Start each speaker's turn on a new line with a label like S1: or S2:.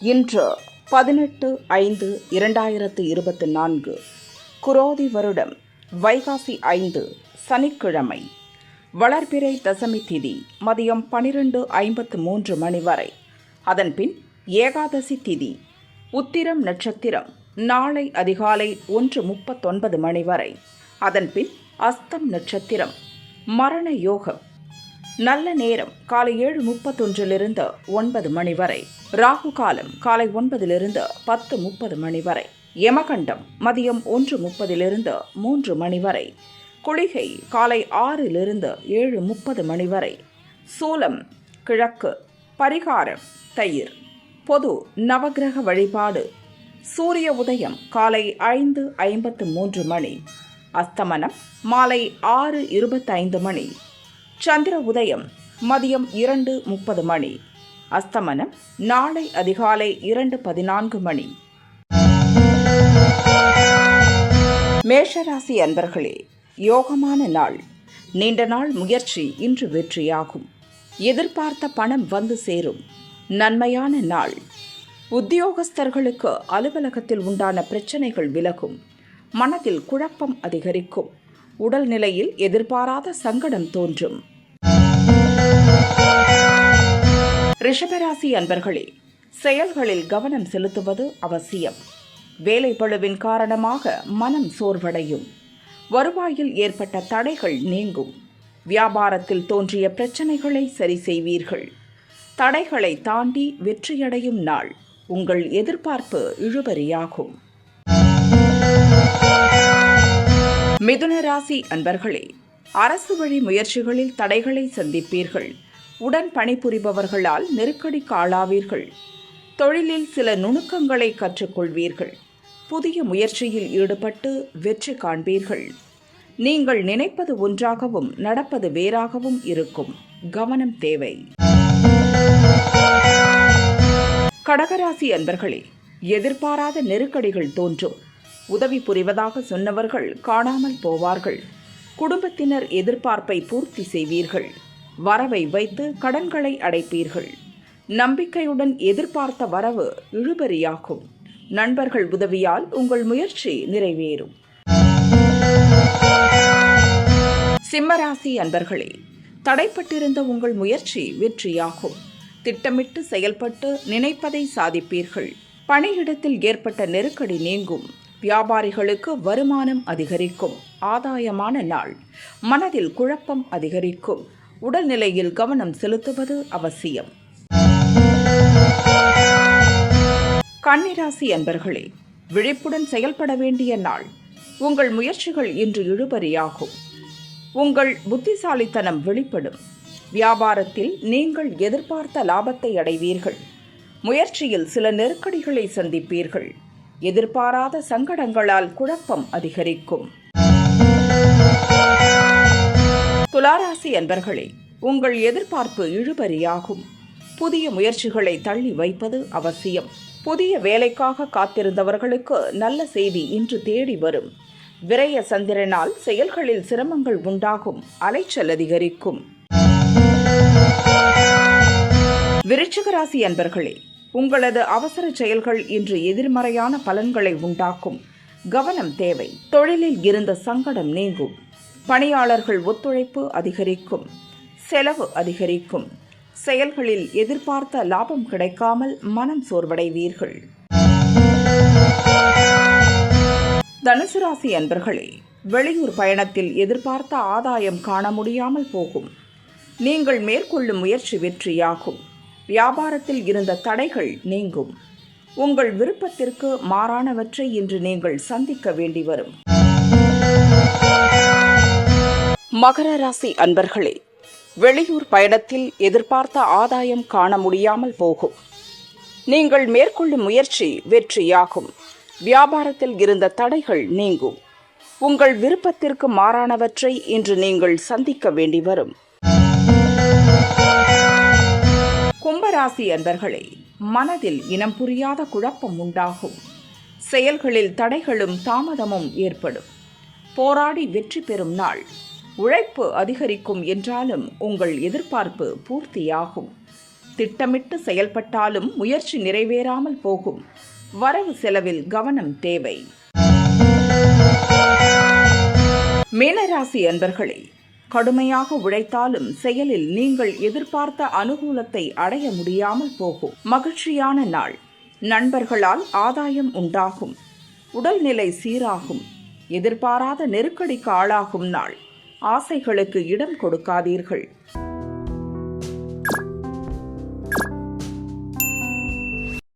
S1: இன்று பதினெட்டு ஐந்து இரண்டாயிரத்து இருபத்தி நான்கு குரோதி வருடம் வைகாசி ஐந்து சனிக்கிழமை வளர்பிறை தசமி திதி மதியம் பனிரெண்டு ஐம்பத்து மூன்று மணி வரை. அதன்பின் ஏகாதசி திதி உத்திரம் நட்சத்திரம் நாளை அதிகாலை ஒன்று முப்பத்தொன்பது மணி வரை. அதன்பின் அஸ்தம் நட்சத்திரம் மரண யோகம் நல்ல நேரம் காலை ஏழு முப்பத்தொன்றிலிருந்து ஒன்பது மணி வரை. ராகு காலம் காலை ஒன்பதிலிருந்து பத்து முப்பது மணி வரை. யமகண்டம் மதியம் ஒன்று முப்பதிலிருந்து மூன்று மணி வரை. குளிகை காலை ஆறிலிருந்து ஏழு முப்பது மணி வரை. சூலம் கிழக்கு பரிகாரம் தயிர். பொது நவக்கிரக வழிபாடு. சூரிய உதயம் காலை ஐந்து ஐம்பத்து மூன்று மணி. அஸ்தமனம் மாலை ஆறு இருபத்தைந்து மணி. சந்திர உதயம் மதியம் இரண்டு முப்பது மணி. அஸ்தமனம் நாளை அதிகாலை இரண்டு பதினான்கு மணி. மேஷராசி அன்பர்களே யோகமான நாள். நீண்ட நாள் முயற்சி இன்று வெற்றியாகும். எதிர்பார்த்த பணம் வந்து சேரும். நன்மையான நாள். உத்தியோகஸ்தர்களுக்கு அலுவலகத்தில் உண்டான பிரச்சனைகள் விலகும். மனதில் குழப்பம் அதிகரிக்கும். உடல்நிலையில் எதிர்பாராத சங்கடம் தோன்றும். ரிஷபராசி அன்பர்களே செயல்களில் கவனம் செலுத்துவது அவசியம். வேலை பளுவின் காரணமாக மனம் சோர்வடையும். வருவாயில் ஏற்பட்ட தடைகள் நீங்கும். வியாபாரத்தில் தோன்றிய பிரச்சனைகளை சரி செய்வீர்கள். தடைகளை தாண்டி வெற்றியடையும் நாள் உங்கள் எதிர்பார்ப்பு இழுபறியாகும். மிதுன ராசி அன்பர்களே அரசு வழி முயற்சிகளில் தடைகளை சந்திப்பீர்கள். உடன் பணிபுரிபவர்களால் நெருக்கடிக்கு ஆளாவீர்கள் தொழிலில் சில நுணுக்கங்களை கற்றுக்கொள்வீர்கள். புதிய முயற்சியில் ஈடுபட்டு வெற்றி காண்பீர்கள். நீங்கள் நினைப்பது ஒன்றாகவும் நடப்பது வேறாகவும் இருக்கும். கவனம் தேவை. கடகராசி அன்பர்களே எதிர்பாராத நெருக்கடிகள் தோன்றும். உதவி புரிவதாக சொன்னவர்கள் காணாமல் போவார்கள். குடும்பத்தினர் எதிர்பார்ப்பை பூர்த்தி செய்வீர்கள். வரவை வைத்து கடன்களை அடைப்பீர்கள். நம்பிக்கையுடன் எதிர்பார்த்த வரவு இழுபறியாகும். நண்பர்கள் உதவியால் உங்கள் முயற்சி நிறைவேறும். சிம்மராசி அன்பர்களே தடைப்பட்டிருந்த உங்கள் முயற்சி வெற்றியாகும். திட்டமிட்டு செயல்பட்டு நினைப்பதை சாதிப்பீர்கள். பணியிடத்தில் ஏற்பட்ட நெருக்கடி நீங்கும். வியாபாரிகளுக்கு வருமானம் அதிகரிக்கும். ஆதாயமான நாள். மனதில் குழப்பம் அதிகரிக்கும். உடல்நிலையில் கவனம் செலுத்துவது அவசியம். கன்னிராசி அன்பர்களே விழிப்புடன் செயல்பட வேண்டிய நாள். உங்கள் முயற்சிகள் இன்று இழுபறியாகும். உங்கள் புத்திசாலித்தனம் வெளிப்படும். வியாபாரத்தில் நீங்கள் எதிர்பார்த்த லாபத்தை அடைவீர்கள். முயற்சியில் சில நெருக்கடிகளை சந்திப்பீர்கள். எதிர்பாராத சங்கடங்களால் குழப்பம் அதிகரிக்கும். துளாராசி அன்பர்களே உங்கள் எதிர்பார்ப்பு இழுபறியாகும். புதிய முயற்சிகளை தள்ளி வைப்பது அவசியம். புதிய வேலைக்காக காத்திருந்தவர்களுக்கு நல்ல செய்தி இன்று தேடி வரும். விரய சந்திரனால் செயல்களில் சிரமங்கள் உண்டாகும் அலைச்சல் அதிகரிக்கும். விருச்சிகராசி அன்பர்களே உங்களது அவசர செயல்கள் இன்று எதிர்மறையான பலன்களை உண்டாக்கும். கவனம் தேவை. தொழிலில் இருந்த சங்கடம் நீங்கும். பணியாளர்கள் ஒத்துழைப்பு அதிகரிக்கும். செலவு அதிகரிக்கும். செயல்களில் எதிர்பார்த்த லாபம் கிடைக்காமல் மனம் சோர்வடைவீர்கள். தனுசு ராசி அன்பர்களே வெளியூர் பயணத்தில் எதிர்பார்த்த ஆதாயம் காண முடியாமல் போகும். நீங்கள் மேற்கொள்ளும் முயற்சி வெற்றியாகும். வியாபாரத்தில் இருந்த தடைகள் நீங்கும். உங்கள் விருப்பத்திற்கு மாறானவற்றை இன்று நீங்கள் சந்திக்க வேண்டி வரும். மகர ராசி அன்பர்களே வெளியூர் பயணத்தில் எதிர்பார்த்த ஆதாயம் காண முடியாமல் போகும். நீங்கள் மேற்கொள்ளும் முயற்சி வெற்றியாகும். வியாபாரத்தில் இருந்த தடைகள் நீங்கும். உங்கள் விருப்பத்திற்கு மாறானவற்றை இன்று நீங்கள் சந்திக்க வேண்டி வரும். ராசி அன்பர்களே மனதில் இனம் புரியாத குழப்பம் உண்டாகும். செயல்களில் தடைகளும் தாமதமும் ஏற்படும். போராடி வெற்றி பெறும் நாள். உழைப்பு அதிகரிக்கும் என்றாலும் உங்கள் எதிர்பார்ப்பு பூர்த்தியாகும். திட்டமிட்டு செயல்பட்டாலும் முயற்சி நிறைவேறாமல் போகும். வரவு செலவில் கவனம் தேவை. மீனராசி அன்பர்களே கடுமையாக உழைத்தாலும் செயலில் நீங்கள் எதிர்பார்த்த அனுகூலத்தை அடைய முடியாமல் போகும். மகிழ்ச்சியான நாள். நண்பர்களால் ஆதாயம் உண்டாகும். உடல்நிலை சீராகும். எதிர்பாராத நெருக்கடிக்கு ஆளாகும் நாள். ஆசைகளுக்கு இடம் கொடுக்காதீர்கள்.